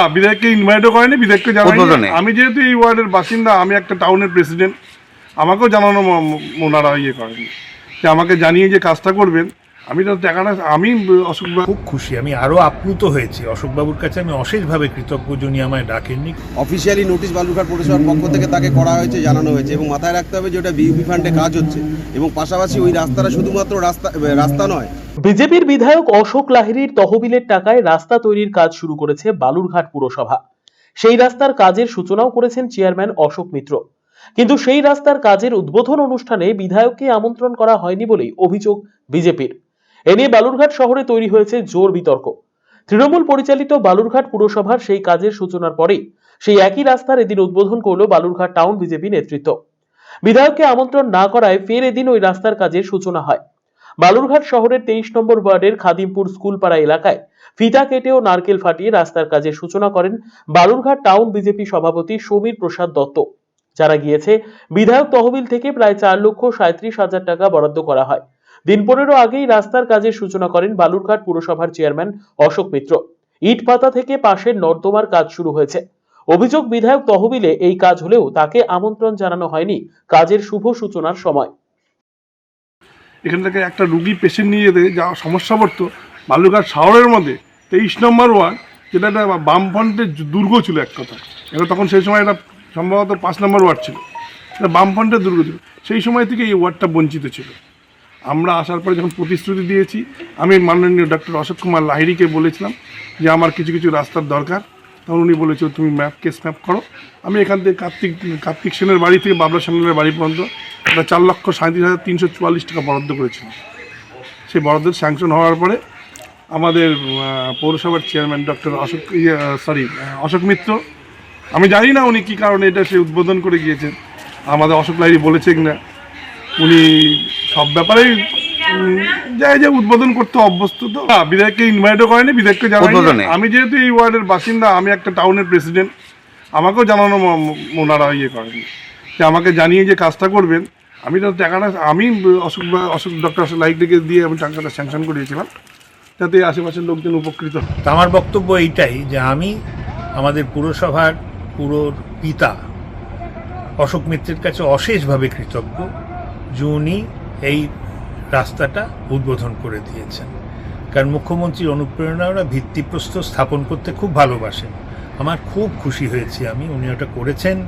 না বিধায়ককে ইনভাইটও করেনি বিধায়ককে জানাই। আমি যেহেতু এই ওয়ার্ডের বাসিন্দা আমি একটা টাউনের প্রেসিডেন্ট আমাকেও জানানো ওনারা ইয়ে করেনি যে আমাকে জানিয়ে যে কাজটা করবেন আমি তো টাকাটা আমি অসুখ খুব খুশি আমি আরও আপ্লুত হয়েছি। অশোকবাবুর কাছে আমি অশেষভাবে কৃতজ্ঞ যিনি আমায় ডাকেননি। অফিসিয়ালি নোটিশ বালুরঘাট পৌরসভার পক্ষ থেকে তাকে করা হয়েছে জানানো হয়েছে এবং মাথায় রাখতে হবে যে ওটা বিউপি ফান্ডে কাজ হচ্ছে এবং পাশাপাশি ওই রাস্তাটা শুধুমাত্র রাস্তা রাস্তা নয়। বিজেপির বিধায়ক অশোক লাহিড়ির তহবিলের টাকায় রাস্তা তৈরির কাজ শুরু করেছে বালুরঘাট পুরসভা। সেই রাস্তার কাজের সূচনাও করেছেন চেয়ারম্যান অশোক মিত্র। কিন্তু সেই রাস্তার কাজের উদ্বোধন অনুষ্ঠানে বিধায়ককে আমন্ত্রণ করা হয়নি বলেই অভিযোগ বিজেপির। এ নিয়ে বালুরঘাট শহরে তৈরি হয়েছে জোর বিতর্ক। তৃণমূল পরিচালিত বালুরঘাট পুরসভার সেই কাজের সূচনার পরেই সেই একই রাস্তার এদিন উদ্বোধন করল বালুরঘাট টাউন বিজেপি নেতৃত্ব। বিধায়ককে আমন্ত্রণ না করায় ফের এদিন ওই রাস্তার কাজের সূচনা হয়। বালুরঘাট শহরের তেইশ নম্বর ওয়ার্ডের খাদিমপুর স্কুলপাড়া এলাকায় ফিতা কেটে ও নারকেল ফাটিয়ে রাস্তার কাজের সূচনা করেন বালুরঘাট টাউন বিজেপি সভাপতি সমীর প্রসাদ দত্ত। জানা গিয়েছে, বিধায়ক তহবিল থেকে প্রায় চার লক্ষ সাঁত্রিশ হাজার টাকা বরাদ্দ করা হয়। দিন পনেরো আগেই রাস্তার কাজের সূচনা করেন বালুরঘাট পুরসভার চেয়ারম্যান অশোক মিত্র। ইট পাতা থেকে পাশের নর্দমার কাজ শুরু হয়েছে। অভিযোগ বিধায়ক তহবিলে এই কাজ হলেও তাকে আমন্ত্রণ জানানো হয়নি কাজের শুভ সূচনার সময়। এখান থেকে একটা রুগী পেশেন্ট নিয়ে যেতে যা সমস্যা পড়তো, বালুরঘাট শহরের মধ্যে, তেইশ নম্বর ওয়ার্ড, যেটা একটা বামফ্রন্টের দুর্গ ছিল এক কথা এটা তখন সেই সময় এটা সম্ভবত পাঁচ নম্বর ওয়ার্ড ছিল। এটা বামফ্রন্টের দুর্গ ছিল। সেই সময় থেকে এই ওয়ার্ডটা বঞ্চিত ছিল। আমরা আসার পরে যখন প্রতিশ্রুতি দিয়েছি, আমি মাননীয় ডক্টর অশোক কুমার লাহিড়িকে বলেছিলাম যে আমার কিছু কিছু রাস্তার দরকার। তখন উনি বলেছিল তুমি ম্যাপ কেস ম্যাপ করো। আমি এখান থেকে কার্তিক কার্তিক সেনের বাড়ি থেকে বাবলা সেনের বাড়ি পর্যন্ত একটা চার লক্ষ সাঁত্রিশ হাজার তিনশো চুয়াল্লিশ টাকা বরাদ্দ করেছিলাম। সেই বরাদ্দের স্যাংশন হওয়ার পরে আমাদের পৌরসভার chairman doctor Ashok sorry Ashok Mitra, আমি জানি না উনি কী কারণে এটা সে উদ্বোধন করে গিয়েছেন। আমাদের অশোক লাহিড়ি বলেছে কিনা উনি সব ব্যাপারেই যাই যায় যে উদ্বোধন করতে অভ্যস্ত তো। বিধায়ককে ইনভাইটও করেনি বিধায়ককে জানাই। আমি যেহেতু এই ওয়ার্ডের বাসিন্দা আমি একটা টাউনের প্রেসিডেন্ট আমাকেও জানানো ওনারা ইয়ে করেনি। যে আমাকে জানিয়ে যে কাজটা করবেন আমি তো টাকাটা আমি অশোক বা- অশোক ডক্টর অশোক ডেকে দিয়ে আমি টাকাটা স্যাংশন করিয়েছিলাম যাতে আশেপাশের লোকজন উপকৃত হয় আমার বক্তব্য এইটাই যে আমি আমাদের পুরসভার পুরোর পিতা অশোক মিত্রের কাছে অশেষভাবে কৃতজ্ঞ। যে উনি এই রাস্তাটা উদ্বোধন করে দিয়েছেন। কারণ মুখ্যমন্ত্রীর অনুপ্রেরণা ওরা ভিত্তিপ্রস্তর স্থাপন করতে খুব ভালোবাসেন। আমার খুব খুশি হয়েছি আমি, উনি ওটা করেছেন।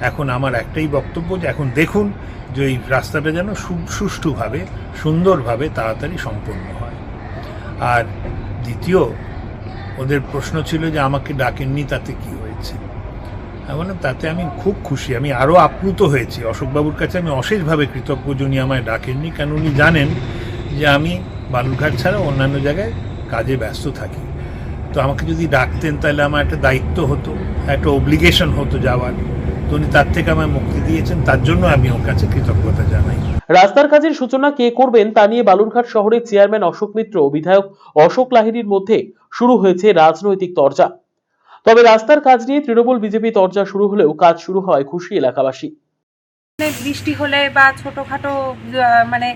এখন আমার একটাই বক্তব্য যে এখন দেখুন যে এই রাস্তাটা যেন সুষ্ঠুভাবে, সুন্দরভাবে তাড়াতাড়ি সম্পন্ন হয়। আর দ্বিতীয়, ওদের প্রশ্ন ছিল যে আমাকে ডাকেননি তাতে কি হয়েছে? বললাম তাতে আমি খুব খুশি, আমি আরও আপ্লুত হয়েছি। অশোকবাবুর কাছে আমি অশেষভাবে কৃতজ্ঞ যিনি আমায় ডাকেননি কারণ উনি জানেন যে আমি বালুরঘাট ছাড়া অন্যান্য জায়গায় কাজে ব্যস্ত থাকি। তো আমাকে যদি ডাকতেন, তাহলে আমার একটা দায়িত্ব হতো, একটা অব্লিগেশন হতো যাওয়ার। তো উনি তার থেকে আমায় মুক্তি দিয়েছেন, তার জন্য আমি ওর কাছে কৃতজ্ঞতা জানাই। রাস্তার কাজের সূচনা কে করবেন, তা নিয়ে বালুরঘাট শহরের চেয়ারম্যান অশোক মিত্র ও বিধায়ক অশোক লাহিড়ীর মধ্যে শুরু হয়েছে রাজনৈতিক তরজা। তবে রাস্তার কাজ নিয়ে তৃণমূল বিজেপি তরজা শুরু হলেও কাজ শুরু হয় খুশি এলাকাবাসী। বৃষ্টি হলে বা ছোটোখাটো মানে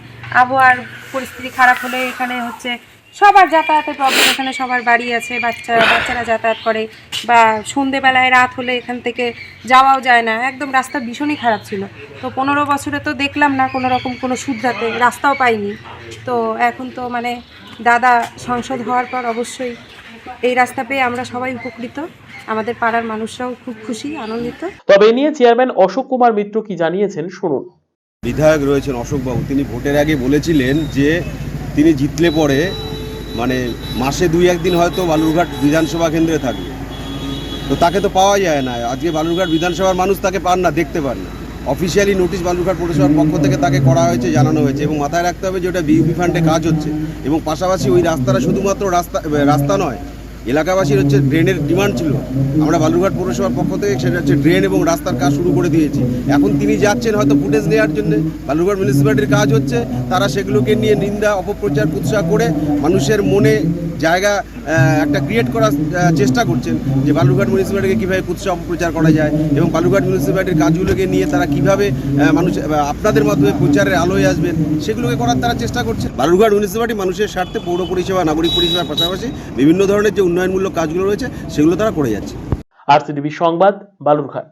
আবহাওয়ার পরিস্থিতি খারাপ হলে এখানে হচ্ছে সবার যাতায়াতের প্রবলেম এখানে সবার বাড়ি আছে, বাচ্চা, বাচ্চারা যাতায়াত করে বা সন্ধেবেলায় রাত হলে এখান থেকে যাওয়াও যায় না। একদম রাস্তা ভীষণই খারাপ ছিল। তো পনেরো বছরে তো দেখলাম না কোনো রকম কোনো শুধরাতে, রাস্তাও পাইনি। তো এখন তো মানে দাদা সংসদ হওয়ার পর অবশ্যই এই রাস্তা পেয়ে আমরা সবাই উপকৃত। আমাদের পাড়ার মানুষরাও খুব খুশি আনন্দিত। তবে এ নিয়ে চেয়ারম্যান অশোক কুমার মিত্র কি জানিয়েছেন শুনুন। বিধায়ক রয়েছেন অশোকবাবু। তিনি ভোটের আগে বলেছিলেন যে তিনি জিতলে পরে মানে মাসে দুই একদিন হয়তো বালুরঘাট বিধানসভা কেন্দ্রে থাকবে। তো তাকে তো পাওয়া যায় না। আজকে বালুরঘাট বিধানসভার মানুষ তাকে পান না দেখতে পান না। অফিসিয়ালি নোটিশ বালুরঘাট পৌরসভার পক্ষ থেকে তাকে করা হয়েছে জানানো হয়েছে এবং মাথায় রাখতে হবে যে ওটা বিউপি ফান্ডে কাজ হচ্ছে। এবং পাশাপাশি ওই রাস্তাটা শুধুমাত্র রাস্তা রাস্তা নয় এলাকাবাসীর হচ্ছে ড্রেনের ডিমান্ড ছিল। আমরা বালুরঘাট পৌরসভার পক্ষ থেকে সেটা হচ্ছে ড্রেন এবং রাস্তার কাজ শুরু করে দিয়েছি। এখন তিনি যাচ্ছেন হয়তো ফুটেজ নেওয়ার জন্য। বালুরঘাট মিউনিসিপ্যালিটির কাজ হচ্ছে, তারা সেগুলোকে নিয়ে নিন্দা, অপপ্রচার উৎসাহ করে মানুষের মনে জায়গা একটা ক্রিয়েট করার চেষ্টা করছেন যে বালুরঘাট মিউনিসিপ্যালিটিকে কীভাবে কুৎসা অপপ্রচার করা যায় এবং বালুরঘাট মিউনিসিপ্যালিটির কাজগুলোকে নিয়ে তারা কীভাবে মানুষ আপনাদের মাধ্যমে প্রচারের আলোয় আসবেন, সেগুলোকে করার তারা চেষ্টা করছে বালুরঘাট মিউনিসিপ্যালিটি মানুষের স্বার্থে পৌর পরিষেবা, নাগরিক পরিষেবার পাশাপাশি বিভিন্ন ধরনের যে উন্নয়নমূলক কাজগুলো রয়েছে, সেগুলো তারা করে যাচ্ছে। আরসিটিভি সংবাদ, বালুরঘাট।